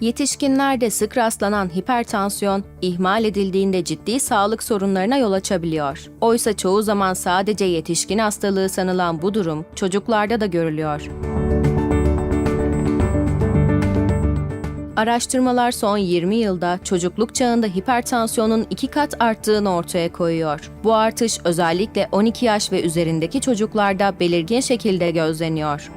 Yetişkinlerde sık rastlanan hipertansiyon, ihmal edildiğinde ciddi sağlık sorunlarına yol açabiliyor. Oysa çoğu zaman sadece yetişkin hastalığı sanılan bu durum çocuklarda da görülüyor. Araştırmalar son 20 yılda çocukluk çağında hipertansiyonun iki kat arttığını ortaya koyuyor. Bu artış özellikle 12 yaş ve üzerindeki çocuklarda belirgin şekilde gözleniyor.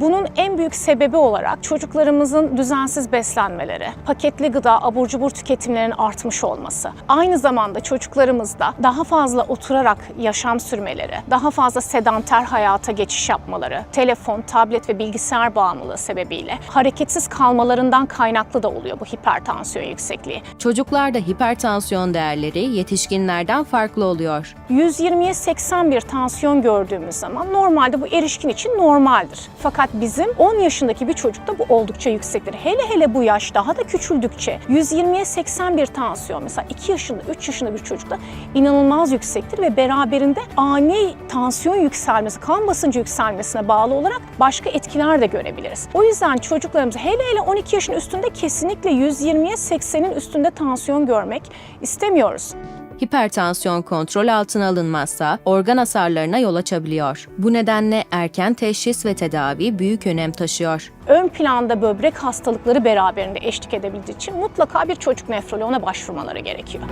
Bunun en büyük sebebi olarak çocuklarımızın düzensiz beslenmeleri, paketli gıda, abur cubur tüketimlerinin artmış olması. Aynı zamanda çocuklarımızda daha fazla oturarak yaşam sürmeleri, daha fazla sedanter hayata geçiş yapmaları, telefon, tablet ve bilgisayar bağımlılığı sebebiyle hareketsiz kalmalarından kaynaklı da oluyor bu hipertansiyon yüksekliği. Çocuklarda hipertansiyon değerleri yetişkinlerden farklı oluyor. 120'ye 80 bir tansiyon gördüğümüz zaman normalde bu erişkin için normaldir. Fakat bizim 10 yaşındaki bir çocukta bu oldukça yüksektir. Hele hele bu yaş daha da küçüldükçe 120'ye 80 bir tansiyon mesela 2 yaşında 3 yaşında bir çocukta inanılmaz yüksektir ve beraberinde ani tansiyon yükselmesi, kan basıncı yükselmesine bağlı olarak başka etkiler de görebiliriz. O yüzden çocuklarımız hele hele 12 yaşın üstünde kesinlikle 120'ye 80'in üstünde tansiyon görmek istemiyoruz. Hipertansiyon kontrol altına alınmazsa organ hasarlarına yol açabiliyor. Bu nedenle erken teşhis ve tedavi büyük önem taşıyor. ön planda böbrek hastalıkları beraberinde eşlik edebildiği için mutlaka bir çocuk nefroloğuna başvurmaları gerekiyor.